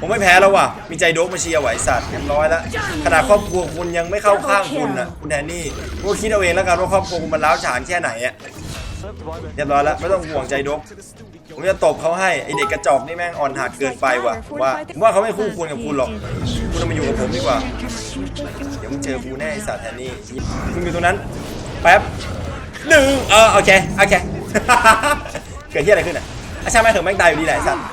ผมไม่แพ้แล้วว่ะ มีใจโดกมาเชียร์ไหวสัตว์เรียบร้อยแล้วขนาดครอบครัวคุณยังไม่เข้าข้างคุณอะคุณแทนนี่คุณก็คิดเอาเองแล้วกันว่าครอบครัวคุณมันล้าวฉานแค่ไหนอะเรียบร้อยแล้วไม่ต้องห่วงใจโดกผมจะตบเขาให้ไอเด็กกระจอกนี่แม่งอ่อนหัดเกินไปว่ะผมว่าผมว่าเขาไม่คู่ควรกับคุณหรอก คุณต้องมาอยู่กับผมดีกว่า เดี๋ยวมึงเจอกูแน่ไอสัตว์แทนนี่คุณอยู่ตรงนั้น แป๊บหนึ่งเออโอเคโอเคเกิดที่อะไรขึ้นอะอะช่างแม่งเถอะแม่งตายอยู่ดีแหละสัตว์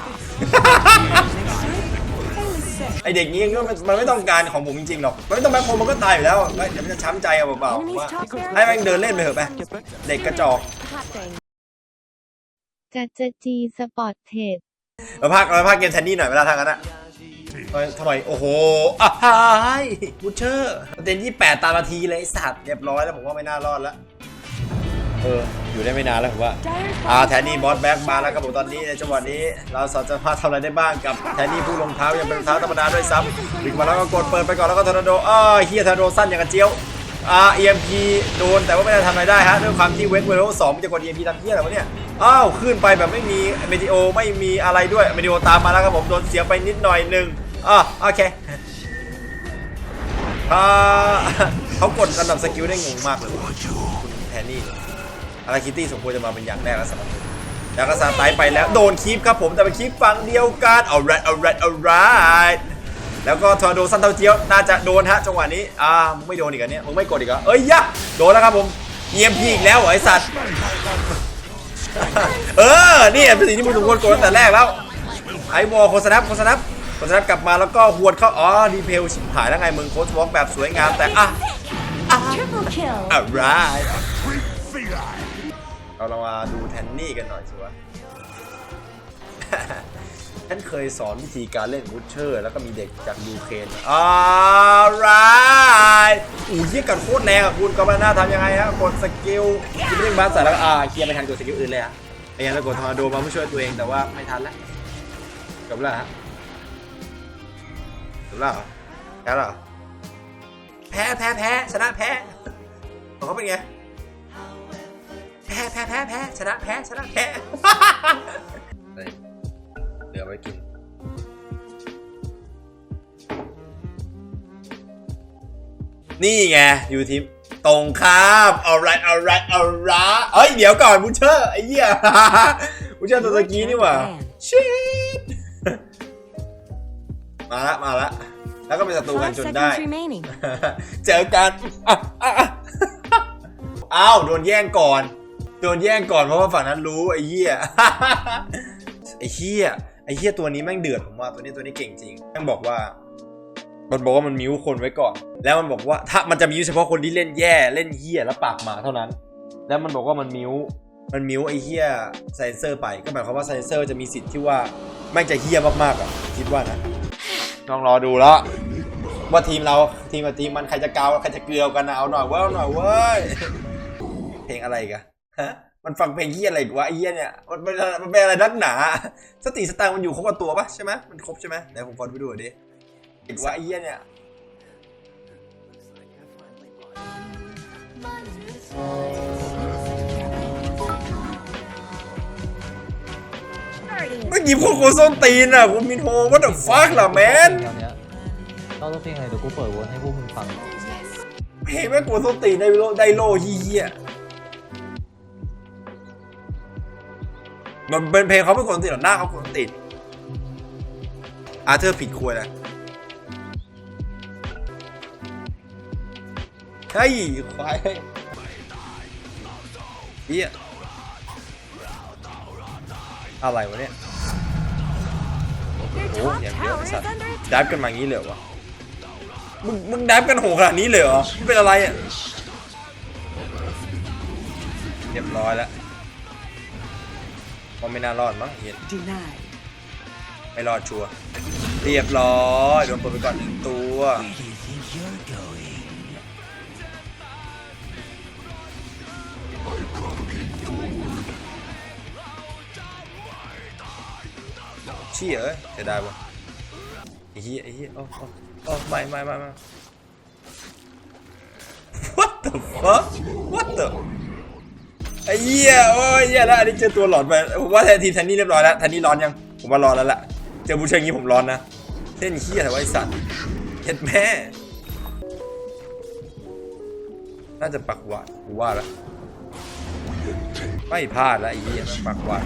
ไอเด็กนี้ก็มันมันไม่ต้องการของผมจริงๆหรอกมันไม่ต้องแบ็คโฮมมันก็ตายอยู่แล้วเดี๋ยวมันจะช้ำใจเอาเปล่าๆผมว่าให้แม่งเดินเล่นไปเถอะไปเด็กกระจอกกัจจจีสปอร์ตเทรดมาพากมาพากเกมแทนนี่หน่อยเวลาทางนั้นอะเฮ้ยทำไมโอ้โหอ้ายบูเชอร์เต็นยี่แปดตามนาทีเลยไอ้สัตว์เรียบร้อยแล้วผมว่าไม่น่ารอดแล้ว เอออยู่ได้ไม่นานแล้วผมว่าอ่าแทนนี่บอสแบ็กมาแล้วครับผมตอนนี้ในจังหวะนี้ เราสามารถทำอะไรได้บ้างกับแทนนี่ผู้ลงเท้ายังเป็นรองเท้าธรรมดาด้วยซ้ำดึงมาแล้วก็กดเปิดไปก่อนแล้วก็ทอร์นาโดอ้าวเฮียทอร์นาโดสั้นอย่างกระเจียวอ่า EMP โดนแต่ว่าไม่ได้ทำอะไรได้ฮะด้วยความที่เวกเวลสองมันจะกด EMP ทำเฮียอะไรวะเนี่ยอ้าวขึ้นไปแบบไม่มีเมดิโอไม่มีอะไรด้วยเมดิโอตามมาแล้วครับผมโดนเสียไปนิดหน่อยหนึ่งอ่าโอเคอ่าเขากดระดับสกิลได้งงมากเลยคุณแทนนี่ อาราคิตี้สมควรจะมาเป็นอย่างแรกแล้วสำหรับผมแล้วก็ซาไตไปแล้วโดนคีฟครับผมแต่เป็นคีฟฝั่งเดียวกันเอาไรเอาไรเอาไรแล้วก็ทอร์นาโดซันเตาเจียวน่าจะโดนฮะจังหวะนี้อ่ามึงไม่โดนอีกเหรอเนี่ยมึงไม่กดอีกเหรอเอ้ยยะโดนแล้วครับผม EMP อีกแล้วเหรอไอสัตว์เออนี่เป็นสิ่งที่มึงสมควรกดตั้งแต่แรกแล้วไอวอลโคสนับโคสนับโคสนับกลับมาแล้วก็หวดเข้าอ๋อดีเพลชิบหายแล้วไงมึงโคสวอล์กแบบสวยงามแต่อะ Triple kill. อะไร เราเรามาดูแทนนี่กันหน่อยสิวะฉันเคยสอนวิธีการเล่นบูชเชอร์ แล้วก็มีเด็กจากยูเครนอะไรอู้ยเยี่ยกันโคตรแรงอะคุณก็มาหน้าทำยังไงฮะกดสกิลคิปปิ้งบัสใส่แล้วอ่าเคลียร์ไม่ทันกดสกิลอื่นเลยอะไอ้ยังแล้วกดทอร์นาโดมาเพื่อช่วยตัวเองแต่ว่าไม่ทันแล้วจบแล้วฮะจบแล้วแพ้แล้วเหรอแพ้แพ้แพ้ชนะแพ้ของเขาเป็นไง พ้แพ้แพ้แพ้ชนะแพ้ชนะแพ้เฮ้ยเหลือไว้กินนี่ไงอยู่ทีมตรงข้ามเอาไรเอาไรเอาระเอ้ย เดี๋ยวก่อนบูเชอร์ไอ้เหี้ยบูเชอร์ตัวตะกี้นี่หว่าชิตมาละมาละ แล้วก็เป็นศัตรูกัน Five จนได้ seconds remaining. เจอกันอะอะอะอ้าวโดนแย่งก่อน โดนแย่งก่อนเพราะว่าฝั่งนั้นรู้ไอ้เหี้ย ไอ้เหี้ย ไอ้เหี้ยตัวนี้แม่งเดือดผมว่าตัวนี้ตัวนี้เก่งจริง แม่งบอกว่า มันบอกว่ามันมิวคนไว้ก่อน แล้วมันบอกว่าถ้ามันจะมิวเฉพาะคนที่เล่นแย่เล่นเหี้ยแล้วปากหมาเท่านั้น แล้วมันบอกว่ามันมิวมันมิวไอ้เหี้ยไซเซอร์ไป ก็หมายความว่าไซเซอร์จะมีสิทธิ์ที่ว่าแม่งจะเหี้ยมากๆอะคิดว่านะต้องรอดูแล้วว่าทีมเราทีมกับทีมมันใครจะเกาใครจะเกลือกันนะเอาหน่อยเว้ยเอาหน่อยเว้ยเพลงอะไรกัน ฮะมันฟังเพลงเฮียอะไรกวะไอ้เฮียเนี่ยมันเป็นมันเป็นอะไรนักหนา สติสตางค์มันอยู่ครบกับตัวปะใช่ไหมมันครบใช่ไหมเดี๋ยวผมขอไปดูหน่อยดิอีกวะไอ้เฮียเนี่ยเมื่อกี้พวกกูส้นตีนอะคุณมินโฮว่าเดอะฟักล่ะแมนเพลงเนี้ยเราต้องเพลงอะไรเดี๋ยวกูเปิดวนให้พวกมึงฟังเพลงแม่งกูส้นตีนไดโลได้โลเฮีย มันเป็นเพลงเขาเป็นคนติดหรอหน้าเขาคนติดอาร์เธอร์ผิดควยนะเฮ้ยควายเฮียอะไรวะเนี่ยโอ้ top อย่างเยอะ tower ไอ้สัตว์ดับกันมางนี้เลยวะมึงมึงดับกันโหขนาดนี้เลยเหรอเป็นอะไรอะเรียบร้อยแล้ว ว่าไม่น่ารอดมั้งเห็น Denied. ไม่รอดชัวร์เรียบร้อยโดนเปิดไปก่อนหนึ่งตัว เชี่ยเอ้ยเสียดายวะไอ้เหี้ยไอ้เหี้ยโอ้โอ้โอ้ไม่ไม่ไม่ไม่ What the fuck What the ไอ้เหี้ยโอ้ยเหี้ยแล้วอันนี้เจอตัวหลอนไปผมว่าแทนทีมแทนนี่เรียบร้อยแล้วแทนนี่ร้อนยังผมว่าร้อนแล้วล่ะเจอบูเชอร์อย่างงี้ผมร้อนนะเล่นเฮียอะไรวะไอสัตว์เห็ดแม่น่าจะปักหวาดกูว่าแล้วไม่พลาดแล้วไอ้เหี้ยปักหวาด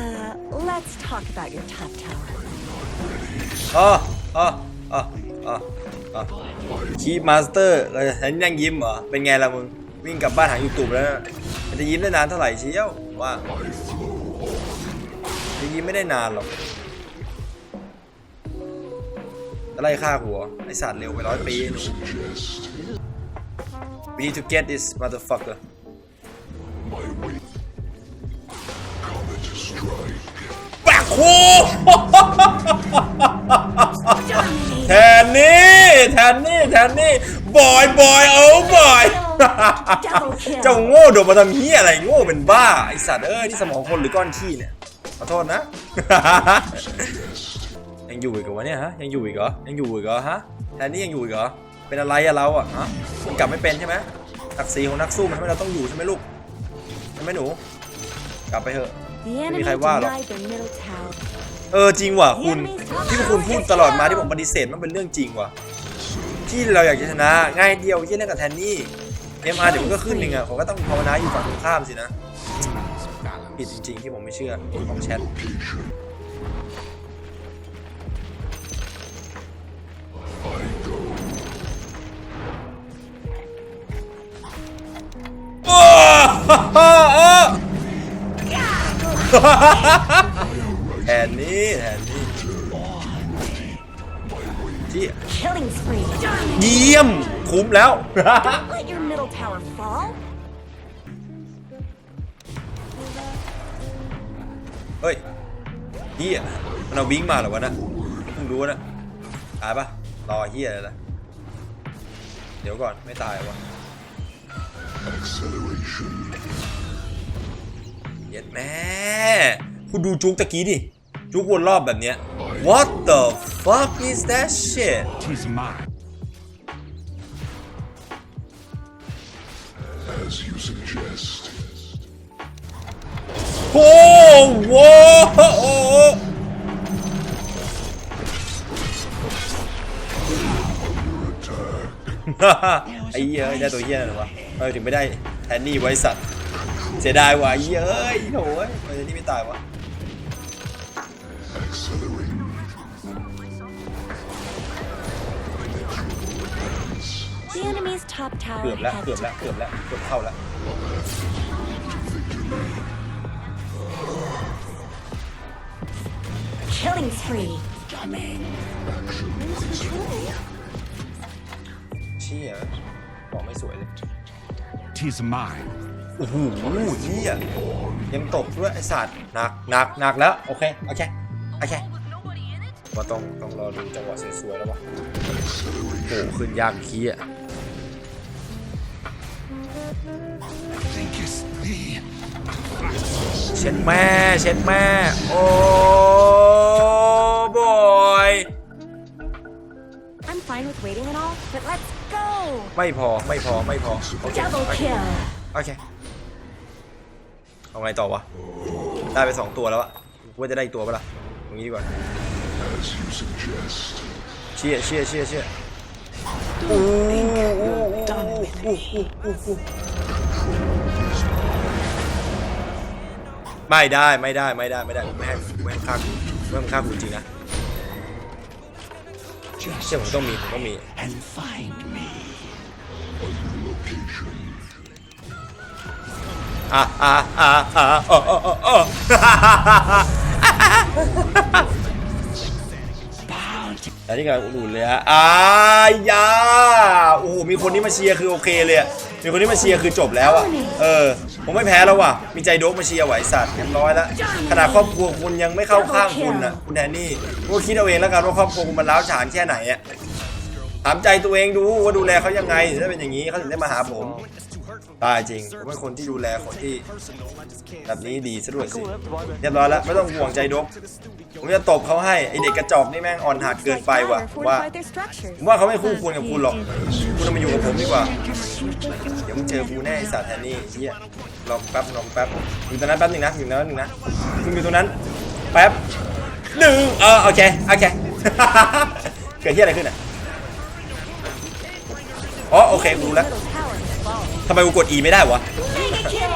Uh, let's talk about your top tower. อ๋ออ๋ออ๋ออ๋ออ๋อคีมาสเตอร์เราจะฉันยังยิ้มเหรอ เป็นไงล่ะมึง วิ่งกลับบ้านหายูทูบแล้วนะมันจะยิ้มได้นานเท่าไหร่เชียวว่าจะยิ้มไม่ได้นานหรอกอะไรฆ่าหัว ไอสัตว์เร็วไปร้อยปี We need to get this motherfucker ปากคูแทนนี่ แทนนี่ แทนนี่ บอย บอยเอ้บอย เจ้าโง่โดดมาทำเหี้ยอะไรโง่เป็นบ้าไอสัตว์เอ้ยนี่สมองคนหรือก้อนขี้เนี่ยขอโทษนะ ยังอยู่อีกเหรอวะเนี่ยฮะยังอยู่อีกเหรอยังอยู่อีกเหรอฮะแทนนี่ยังอยู่อีกเหรอเป็นอะไรอะเราอะฮะมันกลับไม่เป็นใช่ไหมศักดิ์ศรีของนักสู้มันทำให้เราต้องอยู่ใช่ไหมลูกใช่ไหมหนู กลับไปเถอะ The Maybe enemy khai qua rồi. denied their middle tower. เออจริงว่ะคุณที่คุณพูดตลอดมาที่ผมปฏิเสธมันเป็นเรื่องจริงว่ะที่เราอยากจะชนะง่ายเดียวที่เล่นกับแทนนี่ อ็มอาร์เดี๋ยวมันก็ขึ้นหนึ่งอะผมก็ต้องภาวนาอยู่ฝั่งตรงข้ามสินะผิดจริงๆที่ผมไม่เชื่อของแชทโอ้โอ้แทนนี่แทนนี่ที่ Killing spree. เยี่ยมคุ้มแล้ว เฮ้ยเฮียมันเอาวิ้งมาเหรอวะนะเพิ่งรู้นะตายปะรอเฮียอะไรล่ะเดี๋ยวก่อนไม่ตายวะเย็ดแม่คุณดูจุกตะกี้ดิจุกวนรอบแบบเนี้ย What the fuck is that shit โอ้โหโอ้โหไอ้เหี้ยเอ้ยได้ตัวเหี้ยหรอวะเออถึงไม่ได้แทนนี่ไว้สัตว์เสียดายว่ะไอ้เหี้ยเอ้ยโถ่เอ้ยทำไมแทนนี่ไม่ตายวะ Accelerate. The enemy's top เกือบ tower แล้ว has เกือบแล้วเกือบแล้วเกือบเข้าแล้ว killing spree. เชี่ยบอกไม่สวยเลย Tis mine. โอ้โหเหี้ยยังตกด้วยไอ้สัตว์หนักหนักหนักแล้ว โอเค โอเค โอเคว่าต้องต้องรอดูจังหวะสวยๆแล้ววะโอ้โหขึ้นยากเคี้ย เช็ดแม่ เช็ดแม่ โอ้บอย I'm fine with waiting and all, but let's go. ไม่พอไม่พอไม่พอ โอเค Double โอเค kill. โอเค เอาไงต่อวะ ได้ไปสองตัวแล้วอะกูว่าจะได้อีกตัวปะล่ะตรงนี้ดีกว่า As you suggest. เชี่ยเชี่ยเชี่ยเชี่ยอู้อู้อู้ ไม่ได้ไม่ได้ไม่ได้ไม่ได้ไม่ให้ไม่ให้ฆ่ากูไม่ให้ฆ่ากูจริงนะเชี่ยผมต้องมีผมต้องมีอะอะอะอะอ๋ออ๋ออ๋อแต่นี่กำลังอุ่นเลยฮะอ้ายาโอ้โหมีคนนี้มาเชียร์คือโอเคเลยมีคนนี้มาเชียร์คือจบแล้วอะเออ ผมไม่แพ้แล้วว่ะ มีใจโดกมาเชียร์ไหวสัตว์เรียบร้อยแล้วขนาดครอบครัวคุณยังไม่เข้าข้างคุณนะคุณแดนนี่คุณก็คิดเอาเองแล้วกันว่าครอบครัวคุณมันร้าวฉานแค่ไหนอะถามใจตัวเองดูว่าดูแลเขายังไงถ้าเป็นอย่างนี้เขาถึงได้มาหาผม ตายจริงผมเป็นคนที่ดูแลคนที่ แบบนี้ดีซะด้วยสิเรียบร้อยแล้วไม่ต้องห่วงใจดกผมจะตบเขาให้ไอเด็กกระจอกนี่แม่งอ่อนหัดเกินไปว่ะ Like ผม fire ว่า fortified their structures. ผมว่าเขาไม่คู่ควรกับคุณหรอกคุณต้องมาอยู่กับผมดีกว่าเดี๋ยวมึงเจอกูแน่ไอสัตว์แทนนี่เฮียรอแป๊บรอแป๊บอยู่ตรงนั้นแป๊บหนึงนะอยู่ตรงนั้นหนึ่งนะคุณอยู่ตรงนั้นแป๊บหนึ่งเออโอเคโอเคเกิดที่อะไรขึ้นอะอ๋อโอเคกูรู้แล้ว ทำไมกูกด E ไม่ได้วะ Mega kill.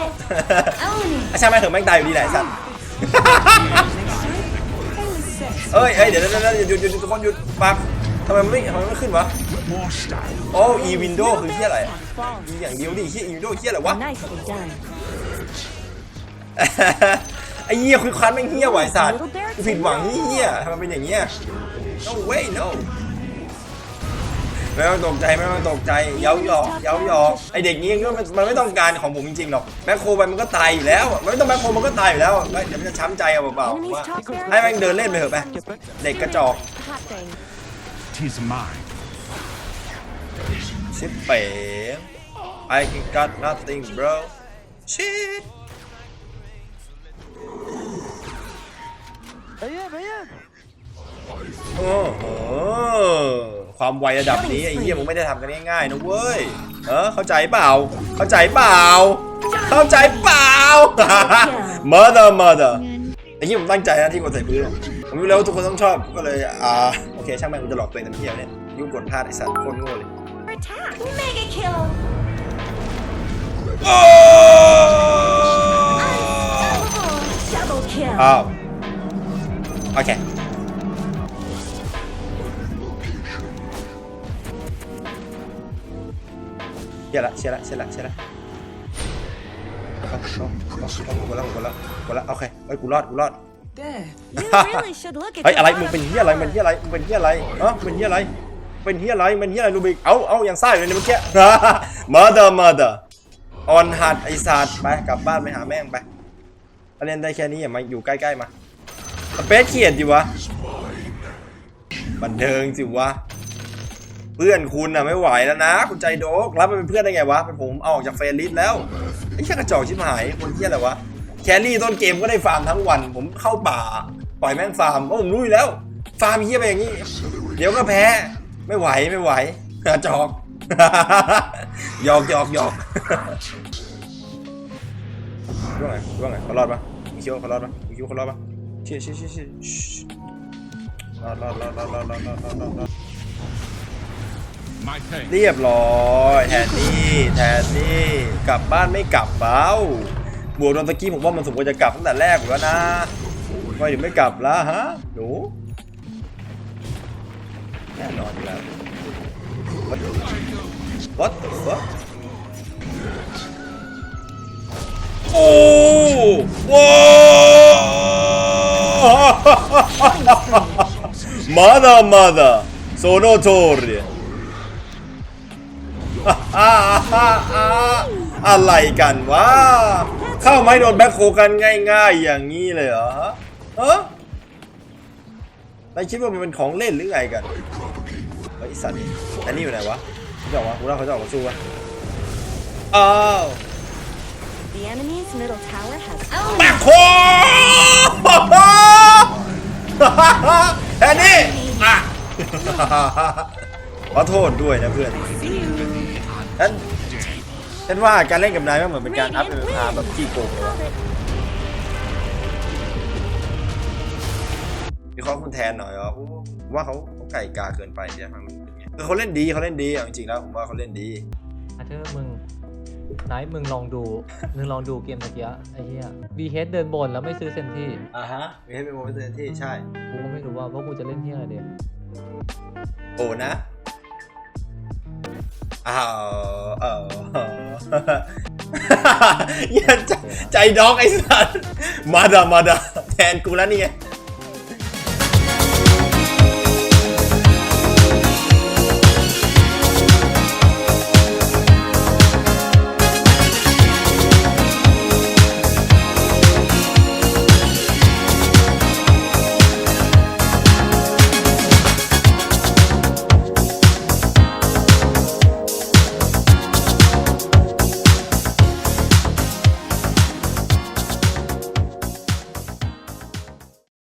Own it. อะช่างแม่งเถอะแม่งตายอยู่ดีแหละไอ้สัตว์ Only six. เอ้ยเอ้ยเดี๋ยวเดี๋ยวเดี๋ยวหยุดหยุดหยุดทุกคนหยุดปั๊บทำไมมันไม่ทำไมมันไม่ขึ้นวะ More style. โอ้ E window คือที่อะไร Have fallen. E อย่างเดียวดิที่ E window ที่อะไรวะ Nicely done. ไอ้เหี้ยคุยคันแม่งเหี้ยไหวสัตว์กูผิดหวังเหี้ยทำไมเป็นอย่างเงี้ย no way no ไม่ต้องตกใจไม่ต้องตกใจเย้าหยอกเย้าหยอกไอเด็กนี้ก็มันมันไม่ต้องการของผมจริงๆหรอกแมคโครไปมันก็ตายอยู่แล้วอะไม่ต้องแมคโครมันก็ตายอยู่แล้วอะไม่เดี๋ยวมันจะช้ำใจเอาเปล่าๆ Enemies ว่า top there. ให้แม่งเดินเล่นไปเถอะไปเด็กกระจอก Hot thing. Tis mine. ชิปเป๋ I got nothing bro shit โอ้โหความไวระดับนี้ไอ้เหี้ยมึงไม่ได้ทำกันง่ายๆนะเว้ยเออเข้าใจเปล่า เข้าใจเปล่า เข้าใจเปล่า mother mother งั้นไอ้เหี้ยผมตั้งใจนะที่กดใส่พื้นผมรู้แล้วว่าทุกคนต้องชอบก็เลยอ่าโอเคช่างแม่งกูจะหลอกตัวเองแต่เพี้ยเนี่ยยุ่งกดพลาดไอ้สัตว์โคตรโง่เลย Attack. Mega kill. โอ้ Double kill. อ้าวโอเค เชียร์ละเชียร์ละเชียร์ละเชียร์ละเอาเอาเอาเอากูกดแล้วกูกดแล้วกดแล้วโอเคเฮ้ยกูรอดกูรอด You really should look at เฮ้ย your อะไร มึง bottom. เป็นเฮียอะไร มันเฮียอะไร มึงเป็นเฮียอะไรเออเป็นเฮียอะไร เป็นเฮียอะไร มันเฮียอะไร ลูบิก เอาเอาอย่างซ่าอยู่เลยเนี่ยเมื่อกี้ mother mother ออนหัดไอสัตว์ไป กลับบ้านไปหาแม่งไปถ้าเล่นได้แค่นี้อย่ามาอยู่ใกล้ๆมาสเปซเขียดดิวะ บันเทิงสิวะ เพื่อนคุณน่ะไม่ไหวแล้วนะ คุณใจโดกรับมันเป็นเพื่อนได้ไงวะเป็นผมเอาออกจากเฟรนลิสแล้วไอ้แค่กระจอกชิบหายคนเฮียอะไรวะแครี่ต้นเกมก็ได้ฟาร์มทั้งวัน ผมเข้าป่าปล่อยแม่งฟาร์มเพราผมรู้อยู่แล้ว ฟาร์มเฮียไปอย่างนี้ เดี๋ยวก็แพ้ไม่ไหวไม่ไหวกระจอกหยอกหยอกหยอกว่าไงว่าไงเขารอดปะมีคิวเขารอดปะมีคิวเขารอดปะเชี่ยเชี่ยเชี่ยเชี่ยรอดรอดรอดรอดรอดรอดรอด เรียบร้อยแทนนี่แทนนี่กลับบ้านไม่กลับเปล่าบวกโดนตะกี้ผมว่ามันสมควรจะกลับตั้งแต่แรกอยู่แล้วนะทำไมถึงไม่กลับล่ะฮะหนูแน่นอนอยู่แล้ว What What the fuck โอ้ว้าว mother mother sono torre อะไรกันวะเข้าไม่โดนแบ็คโคกันง่ายๆ อย่างนี้เลยเหรอฮะเออนายคิดว่ามันเป็นของเล่นหรือไงกันเฮ้ยไอ้สัตว์นี่อันนี้อยู่ไหนวะเขาจะออกมากูว่าเขาจะออกมาสู้วะอ้าว The enemy's middle tower has แบ็คโคแอนนี่อะขอโทษด้วยนะเพื่อน ฉันฉันว่าการเล่นกับนายมันเหมือนเป็นการอัพเอ็มอาร์แบบขี้โกงเลยวะ called it. มีข้อคุณแทนหน่อยเหรอโอ้ผมว่าเขาเขาไก่กาเกินไปเดี๋ยวมันเป็นไงคือเขาเล่นดีเขาเล่นดีเอาจริงๆแล้วผมว่าเขาเล่นดีอาเธอร์มึงไหนมึงลองดูมึงลองดูเกมตะกี้ไอ้เหี้ยบีเฮดเดินบนแล้วไม่ซื้อเซนที่อ่าฮะมีให้เป็นโมเมนต์ที่ใช่กูก็ไม่รู้ว่าว่ากูจะเล่นที่อะไรเดียโอ้นะ อ้าวเออย่าใจใจด็อกไอ้สัสมาดามาดาแทนกูแล้วนี่ไง